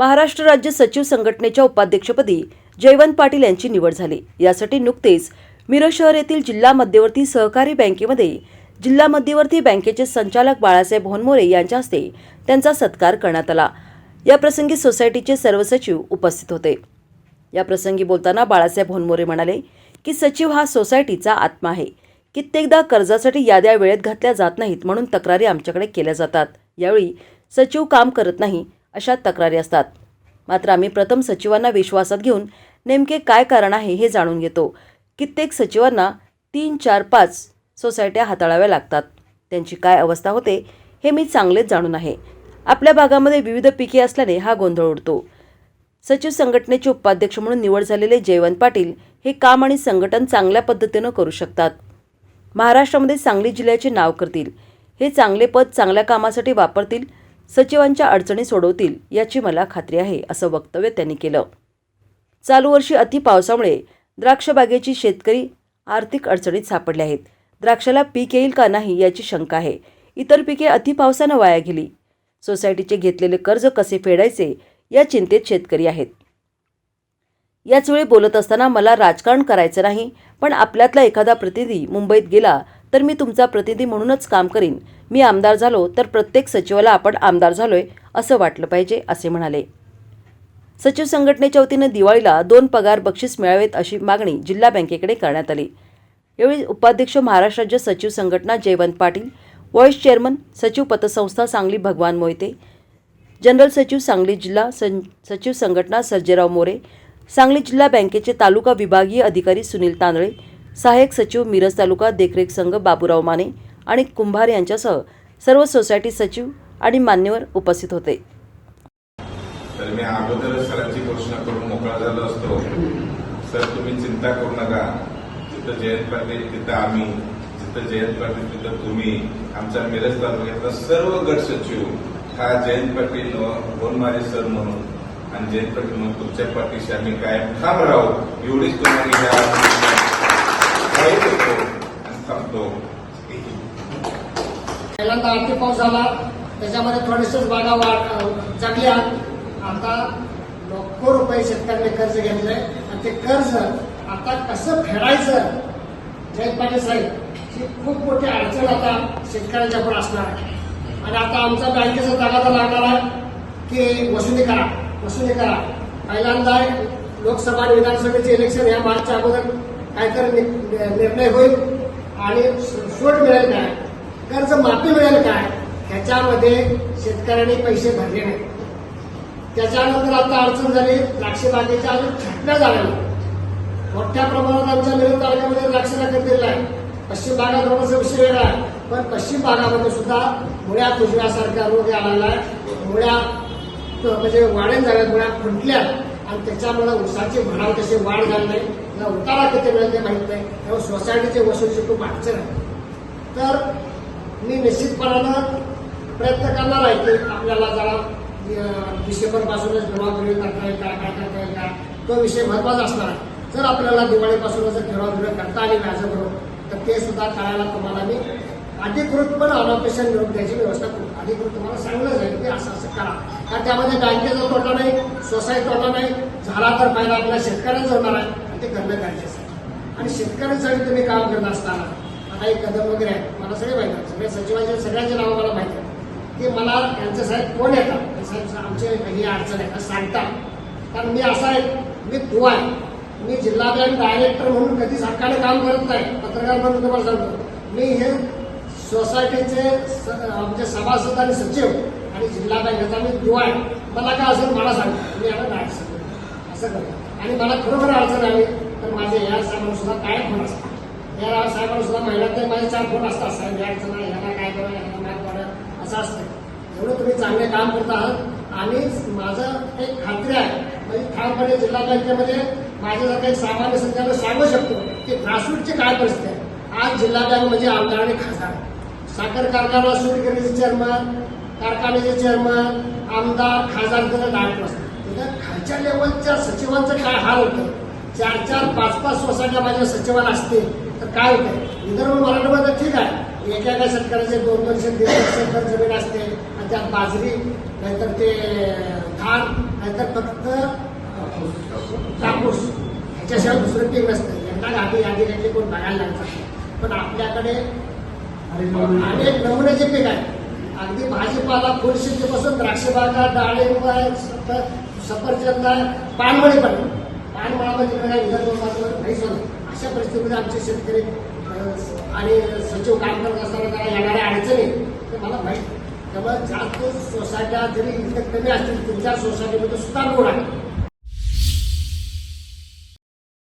महाराष्ट्र राज्य सचिव संघटनेच्या उपाध्यक्षपदी जयवंत पाटील यांची निवड झाली. यासाठी नुकतेच मिरज शहर येथील जिल्हा मध्यवर्ती सहकारी बँकेमध्ये जिल्हा मध्यवर्ती बँकेचे संचालक बाळासाहेब होनमोरे यांच्या हस्ते त्यांचा सत्कार करण्यात आला. या प्रसंगी सोसायटीचे सर्व सचिव उपस्थित होते. या प्रसंगी बोलताना बाळासाहेब होनमोरे म्हणाले की सचिव हा सोसायटीचा आत्मा आहे. कित्येकदा कर्जासाठी याद्या वेळेत घातल्या जात नाहीत म्हणून तक्रारी आमच्याकडे केल्या जातात. यावेळी सचिव काम करत नाही अशा तक्रारी असतात. मात्र आम्ही प्रथम सचिवांना विश्वासात घेऊन नेमके काय कारण आहे हे जाणून घेतो. कित्येक सचिवांना तीन चार पाच सोसायट्या हाताळाव्या लागतात. त्यांची काय अवस्था होते हे मी चांगलेच जाणून आहे. आपल्या भागामध्ये विविध पिके असल्याने हा गोंधळ उडतो. सचिव संघटनेचे उपाध्यक्ष म्हणून निवड झालेले जयवंत पाटील हे काम आणि संघटन चांगल्या पद्धतीनं करू शकतात. महाराष्ट्रामध्ये सांगली जिल्ह्याचे नाव करतील. हे चांगले पद चांगल्या कामासाठी वापरतील सचिवांच्या अडचणी सोडवतील याची मला खात्री आहे असं वक्तव्य त्यांनी केलं. चालू वर्षी अति पावसामुळे द्राक्षबागेची शेतकरी आर्थिक अडचणीत सापडले आहेत. द्राक्षाला पीक येईल का नाही याची शंका आहे. इतर पिके अति पावसानं वाया गेली. सोसायटीचे घेतलेले कर्ज कसे फेडायचे या चिंतेत शेतकरी आहेत. याचवेळी बोलत असताना मला राजकारण करायचं नाही पण आपल्यातला एखादा प्रतिनिधी मुंबईत गेला तर मी तुमचा प्रतिनिधी म्हणूनच काम करीन. मी आमदार झालो तर प्रत्येक सचिवाला आपण आमदार झालोय असं वाटलं पाहिजे असे म्हणाले. सचिव संघटनेच्या वतीनं दिवाळीला दोन पगार बक्षीस मिळावेत अशी मागणी जिल्हा बँकेकडे करण्यात आली. यावेळी उपाध्यक्ष महाराष्ट्र राज्य सचिव संघटना जयवंत पाटील व्हाईस चेअरमन सचिव पतसंस्था सांगली भगवान मोहिते जनरल सचिव सांगली जिल्हा सं सचिव संघटना सर्जेराव मोरे सांगली जिल्हा बँकेचे तालुका विभागीय अधिकारी सुनील तांदळे सहाय्यक सचिव मिरज तालुका देखरेख संघ बाबूराव माने आणि कुंभार यांच्यासह सर्व सोसायटी सचिव आणि मान्यवर उपस्थित होते. तर मी अगोदर सरांची घोषणा करून मोकळा झालो असतो. सर तुम्ही चिंता करू नका. जिथं जयंत पाटील तिथं आम्ही. जिथं जयंत पाटील तिथं तुम्ही. आमच्या मिरज तालुक्यातला सर्व गट सचिव हा जयंत पाटील गोनमारे सर म्हणून. आणि जयंत पाटील म्हणून तुमच्या पाठीशी आम्ही कायम ठाम राहू. एवढीच तुम्हाला ह्या ग्वाही आणि थांबतो पहिल्यांदा आर्थिक पाऊस झाला. त्याच्यामध्ये थोडेसेच बागा वाढ जगल्या आता लाखो रुपये शेतकऱ्यांनी कर्ज घेतलंय. आणि ते कर्ज आता कसं फेडायचं? जयंत पाटील साहेब ही खूप मोठी अडचण आता शेतकऱ्यांच्या पुढे असणार आहे. आणि आता आमचा बँकेचा तगादा लागणार आहे की वसुली करा वसुली करा. पहिल्यांदा लोकसभा आणि विधानसभेचे इलेक्शन या मार्चच्या अगोदर काहीतरी नि- निर्णय होईल आणि सूट मिळेल काय? कर्ज माफी मिळेल काय? ह्याच्यामध्ये शेतकऱ्यांनी पैसे भरले नाही त्याच्यानंतर आता अडचण झाली द्राक्ष बागेच्या अजून छटण्या झाल्या मोठ्या प्रमाणात आमच्या मिरज तालुक्यामध्ये द्राक्ष बागेत दिलेला आहे. पश्चिम भागात थोडासा विषय वेगळा आहे. पण पश्चिम भागामध्ये सुद्धा मुळ्या कुजव्यासारखा रोग आलेला आहे. मुळ्या म्हणजे वाढेन झाल्यात मुळ्या फुटल्या आणि त्याच्यामुळे उसाचे भराव तशी वाढ झाली नाही या उतारा किती मिळेल ते माहीत नाही. त्यामुळे सोसायटीचे वसुलीची खूप अडचण आहे. तर मी निश्चितपणानं प्रयत्न करणार आहे की आपल्याला जरा डिसेंबर पासूनच करता येईल काय काय करता येईल काय तो विषय महत्त्वाचा असणार आहे. जर आपल्याला दिवाळीपासूनच जर जमावबिरी करता आली व्याजाबरोबर तर ते सुद्धा करायला तुम्हाला मी अधिकृतपणे अनॉपेशन मिळवून द्यायची व्यवस्था करू. अधिकृत तुम्हाला सांगलं जाईल की असं असं करा. कारण त्यामध्ये बँकेचा तोटा नाही सोसायटी तोटा नाही झाला तर फायदा आपल्या शेतकऱ्यांचा होणार आहे आणि ते करणं गरजेचं आहे आणि शेतकऱ्यांसाठी तुम्ही काम करत असताना आता एक कदम वगैरे आहे. मला सगळे माहिती आहे. सगळे सचिवांचे सगळ्यांचे नावं मला माहिती आहे. की मला यांचे साहेब कोण येतात? साहेब आमचे ही अडचण आहे. असं सांगतात कारण मी असा आहे मी तू आहे. मी जिल्हा बँक डायरेक्टर म्हणून कधी सरकारने काम करत नाही. पत्रकार म्हणून तुम्हाला सांगतो. मी हे सोसायटीचे स- आमचे सभासद आणि सचिव आणि जिल्हा बँकेचा मी दुवा मला काय असेल मला सांगतो मी याला नाही सांगतो. असं करतो आणि मला खरोखर अडचण आली तर माझे या साहेबांना सुद्धा काय फोन असतात. या साहेबांना सुद्धा महिन्यात माझे चार फोन असतात साहेब या अडचण आहे याला काय करा याला काय करा असं असतं. एवढं तुम्ही चांगले काम करत आहात. आणि माझं एक खात्री आहे म्हणजे ठामपणे जिल्हा बँकेमध्ये माझ्या काही सामान्य संचालक सांगू शकतो की ग्रासरूटची काय परिस्थिती आहे. आज जिल्हा बँक म्हणजे आमदार आणि खासदार. साखर कारखाना सुरू करण्याचे चेअरमन कारखान्याचे चेअरमन आमदार खासदार त्याचं डायरेक्टर असतात तिथं खालच्या लेवलच्या सचिवांचं काय हाल होतं? चार चार पाच पाच सोसायट्या माझ्या सचिवाला असतील तर काय होतं? विदर्भ मराठवाड्यात ठीक आहे. एका एका शेतकऱ्याचे दोन दोनशे दीड दोनशे एकर जमीन असते आणि त्यात बाजरी नाहीतर ते धान नाहीतर फक्त कापूस. ह्याच्याशिवाय दुसरं पीक नसतं. यांना गाडी यादी घेतली कोण बघायला लागतात पण आपल्याकडे अनेक नमुन्याचे पीक आहे. अगदी भाजीपाला फुलशेतीपासून द्राक्ष बागा डाळिंब आहे सफरचंद आहे. पानमळी पण. पानमळा म्हणजे काय? विदर्भात नाहीच होत अशा परिस्थितीमध्ये आमचे शेतकरी आणि सचिव काम करत असताना त्याला येणाऱ्या अडचणी ते मला माहीत त्यामुळे जास्त सोसायट्या जरी इथे कमी असतील तुमच्या सोसायटीमध्ये सुद्धा रोड आहे.